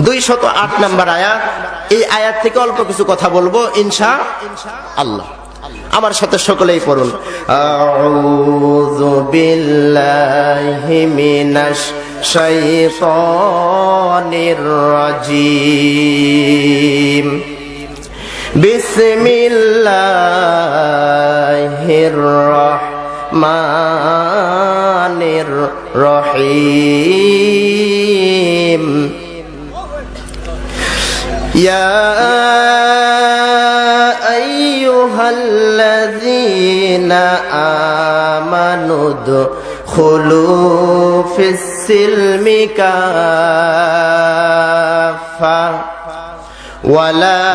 দুই শত আট নম্বর আয়াত এই আয়াত থেকে অল্প কিছু কথা বলব, ইনশা আল্লাহ। আমার সাথে সকলেই পড়ুন। মিনাশ বিসমিল্লাহির রহমানির الرحيم. يا أيها الذين آمنوا ادخلوا في السلم كافة ولا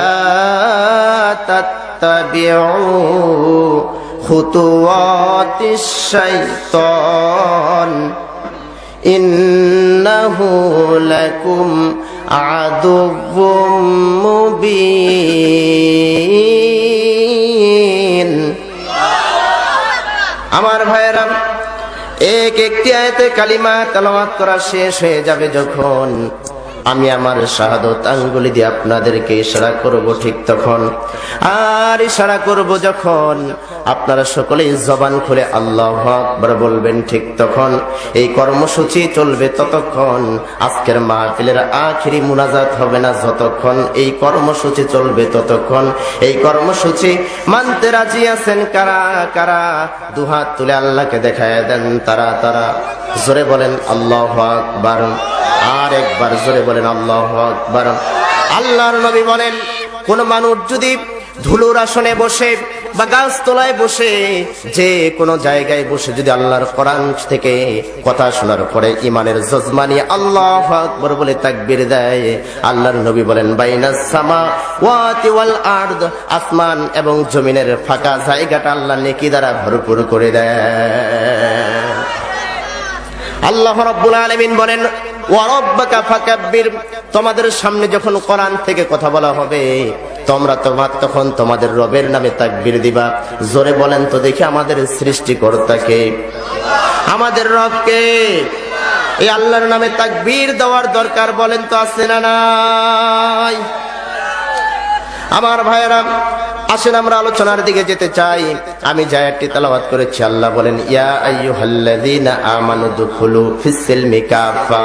تتبعوا خطوات الشيطان إنه لكم عدو مبين আমার ভাইয়েরা এক একটি আয়তে কালিমা তেলাওয়াত করা শেষ হয়ে যাবে যখন আমি আমার শাহাদত আঙ্গুলি দিয়ে আপনাদেরকে ইশারা করব ঠিক তখন আর ইশারা করব যখন আপনারা সকলেই জবান খুলে আল্লাহ আকবার বলবেন ঠিক তখন। এই কর্মসূচি চলবে ততক্ষণ। আজকের মাহফিলের আখিরি মুনাজাত হবে না যতক্ষণ। এই কর্মসূচি চলবে ততক্ষণ। এই কর্মসূচি মানতে রাজি আছেন কারা কারা? দুহাত তুলে আল্লাহকে দেখায় দেন তারা তারা। জোরে বলেন আল্লাহ আকবার। আর একবার জোরে বলেন আল্লাহ আকবার। আল্লাহর নবী বলেন, কোন মানুষ যদি ধুলোর আসনে বসে বা গাছতলায় বসে, যে কোনো জায়গায় বসে যদি আল্লাহর কোরআন থেকে কথা শোনার পরে ইমানের জজমানি আল্লাহ আকবর বলে তাকবীর দেয়, আল্লাহর নবী বলেন বাইনাস সামা ওয়াতি ওয়াল আরদ আসমান এবং জমিনের ফাঁকা জায়গাটা আল্লাহ নেকি দ্বারা ভরপুর করে দেয়। আল্লাহ রব্বুল আলমিন বলেন ওয়ারব্বাকা ফাকাব্বির তোমাদের সামনে যখন কোরআন থেকে কথা বলা হবে তোমরা তোমার তখন তোমাদের রবের নামে তাকবীর দিবা। জোরে বলেন তো দেখি আমাদের সৃষ্টিকর্তাকে। আমাদের রবকে। এই আল্লাহর নামে তাকবীর দেওয়ার দরকার বলেন তো আছে না নাই? আমার ভাইয়েরা, আসেন আমরা আলোচনার দিকে যেতে চাই। আমি জায়াতটি তেলাওয়াত করেছি, আল্লাহ বলেন, ইয়া আইয়ুহাল্লাযীনা আমানু দুখুলু ফিস সিলমি কাফা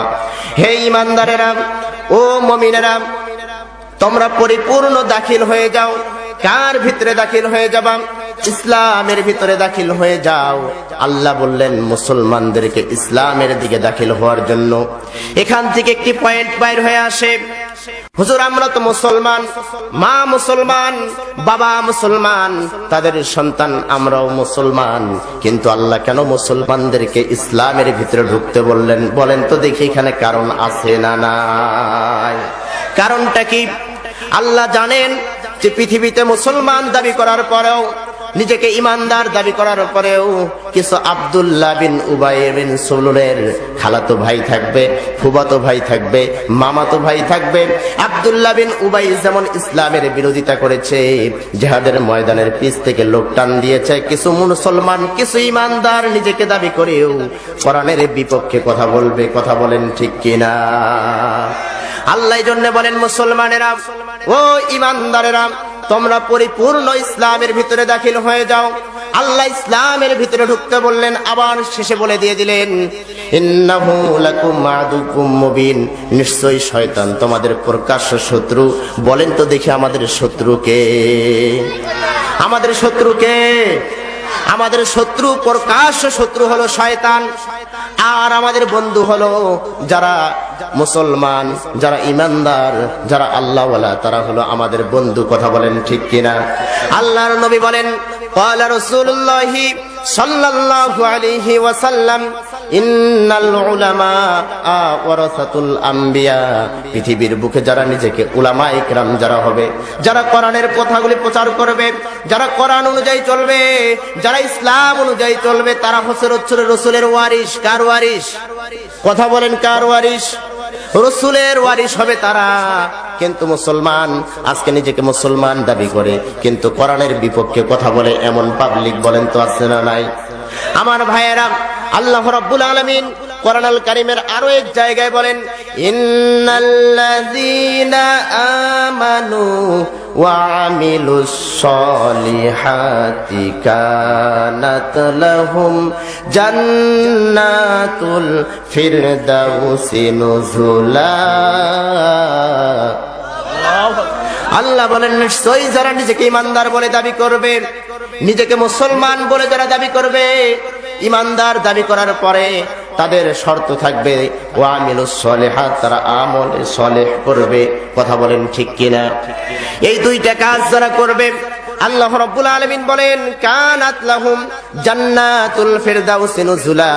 হে ঈমানদারেরা, ও মুমিনেরা তোমরা পরিপূর্ণ দাখিল হয়ে যাও। কার ভিতরে দাখিল হয়ে যাবা? ইসলামের ভিতরে দাখিল হয়ে যাও। আল্লাহ বললেন, মুসলমানদেরকে ইসলামের দিকে দাখিল হওয়ার জন্য। এখান থেকে একটি পয়েন্ট বাইর হয়ে আসে। হুজুর, আমরা তো মুসলমান, মা মুসলমান, বাবা মুসলমান, তাদের সন্তান আমরাও মুসলমান। কিন্তু আল্লাহ কেন মুসলমানদেরকে ইসলামের ভিতরে ঢুকতে বললেন? বলেন তো দেখি এখানে কারণ আছে না নাই? কারণটা কি? আল্লাহ জানেন যে পৃথিবীতে মুসলমান দাবি করার পরেও, নিজেকে ইমানদার দাবি করার পরেও কিছু আব্দুল্লাহ বিন উবাই বিন সুলুলের খালাতো ভাই থাকবে ফুবাতো ভাই থাকবে, মামাতো ভাই থাকবে। আব্দুল্লাহ বিন উবাই যেমন ইসলামের বিরোধিতা করেছে, জেহাদের ময়দানের পিছ থেকে লোক টান দিয়েছে, কিছু মুসলমান, কিছু ইমানদার নিজেকে দাবি করেও কোরআনের বিপক্ষে কথা বলবে, কথা বলেন ঠিক কিনা? আল্লাহ জন্য বলেন, মুসলমানেরা ও ইমানদারেরা, তোমরা পরিপূর্ণ ইসলামের ভিতরে দাখিল হয়ে যাও। আল্লাহ ইসলামের ভিতরে ঢুকতে বললেন, আবার শেষে বলে দিয়ে দিলেন নিশ্চয়ই শয়তান তোমাদের প্রকাশ্য শত্রু। বলেন তো দেখি আমাদের শত্রুকে আমাদের শত্রুকে আমাদের শত্রু, প্রকাশ্য শত্রু হলো শয়তান। আর আমাদের বন্ধু হলো যারা মুসলমান, যারা ইমানদার, যারা আল্লাহ তারা হলো আমাদের বন্ধু। কথা বলেন ঠিক কিনা? আল্লাহর নবী বলেন রসুল্লাহি ওয়াসাল্লাম ইন্নাল উলামা ওয়ারাসাতুল আম্বিয়া। পৃথিবীর বুকে যারা নিজেকে উলামা ইকরাম যারা হবে, যারা কোরআনের কথাগুলি প্রচার করবে, যারা কোরআন অনুযায়ী চলবে, যারা ইসলাম অনুযায়ী চলবে, তারা হচ্ছে রসুলের ওয়ারিস কার ওয়ারিস কথা বলেন, কার ওয়ারিস রসুলের ওয়ারিস হবে তারা। কিন্তু মুসলমান, আজকে নিজেকে মুসলমান দাবি করে, কিন্তু কোরআনের বিপক্ষে কথা বলে এমন পাবলিক বলেন তো আছে না নাই? আমার ভাইয়েরা আল্লাহ রাব্বুল আলামিন কোরআনুল কারিমের আরও এক জায়গায় বলেন, ইন্নাল্লাযীনা আমানু ওয়া আমিলুস সলিহাতি কানাত লাহুম জান্নাতুল ফিরদাউসি নুজুলা। আল্লাহ বলেন, নিশ্চয়ই যারা নিজেকে ইমানদার বলে দাবি করবে, নিজেকে মুসলমান বলে যারা দাবি করবে ইমানদার দাবি করার পরে তাদের শর্ত থাকবে ও আমিলু সলেহাত তারা আমলে সলেহ করবে। কথা বলেন ঠিক কিনা? এই দুইটা কাজ যারা করবে, আল্লাহ রাব্বুল আলামিন বলেন, কানাত লাহুম জান্নাতুল ফিরদাউস নুজুলা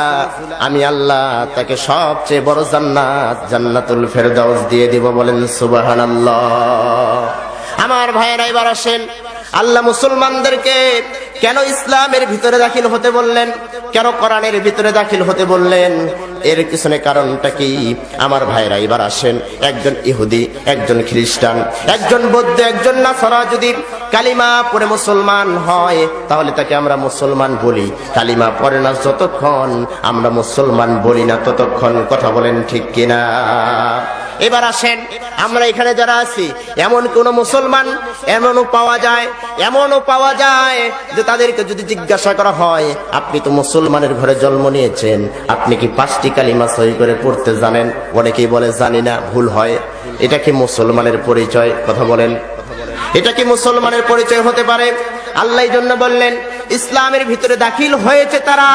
আমি আল্লাহ তাকে সবচেয়ে বড় জান্নাত, জান্নাতুল ফেরদাউস দিয়ে দিব বলেন সুবহানাল্লাহ। আমার ভাইয়েরা এবার আসেন, আল্লাহ মুসলমানদেরকে কেন ইসলামের ভিতরে দাখিল হতে বললেন? কেন কোরআনের ভিতরে দাখিল হতে বললেন? এর পিছনে কারণটা কি? আমার ভাইরা এবার আসেন। একজন ইহুদি, একজন খ্রিস্টান, একজন বৌদ্ধ, একজন নাসারা যদি কালিমা পরে মুসলমান হয়, তাহলে তাকে আমরা মুসলমান বলি। কালিমা পরে না যতক্ষণ, আমরা মুসলমান বলি না ততক্ষণ। কথা বলেন ঠিক কিনা? এবার আসেন, আমরা এখানে যারা আছি, এমন কোন মুসলমান এমনও পাওয়া যায়, এমনও পাওয়া যায় যে তাদেরকে যদি জিজ্ঞাসা করা হয়, আপনি তো মুসলমানের ঘরে জন্ম নিয়েছেন, আপনি কি পাঁচটি কালিমা সহি করে পড়তে জানেন? অনেকেই বলে, জানি না, ভুল হয়। এটা কি মুসলমানের পরিচয়? কথা বলেন। এটা কি মুসলমানের পরিচয় হতে পারে? আল্লাহ জন্য বললেন, ইসলামের ভিতরে দাখিল হয়েছে তারা,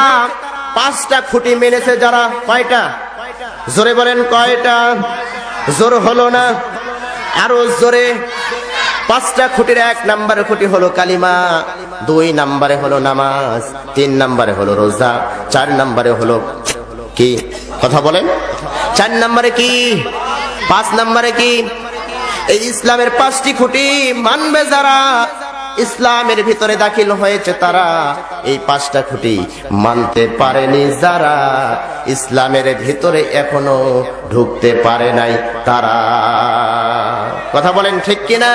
পাঁচটা খুঁটি মেনেছে যারা। কয়টা? জোরে বলেন, কয়টা? জোর হলো না? আরও জোরে। পাঁচটা খুঁটির এক নাম্বারের খুঁটি হলো কালিমা, দুই নাম্বারে হলো নামাজ, তিন নাম্বারে হলো রোজা, চার নাম্বারে হলো কি? কথা বলেন। চার নাম্বারে কি? পাঁচ নাম্বারে কি? এই ইসলামের পাঁচটি খুঁটি মানবে যারা? ইসলামের ভিতরে দাখিল হয়েছে তারা। এই পাঁচটা খুঁটি মানতে পারেনি যারা। ইসলামের ভিতরে এখনও ঢুকতে পারে নাই তারা। কথা বলেন ঠিক কিনা?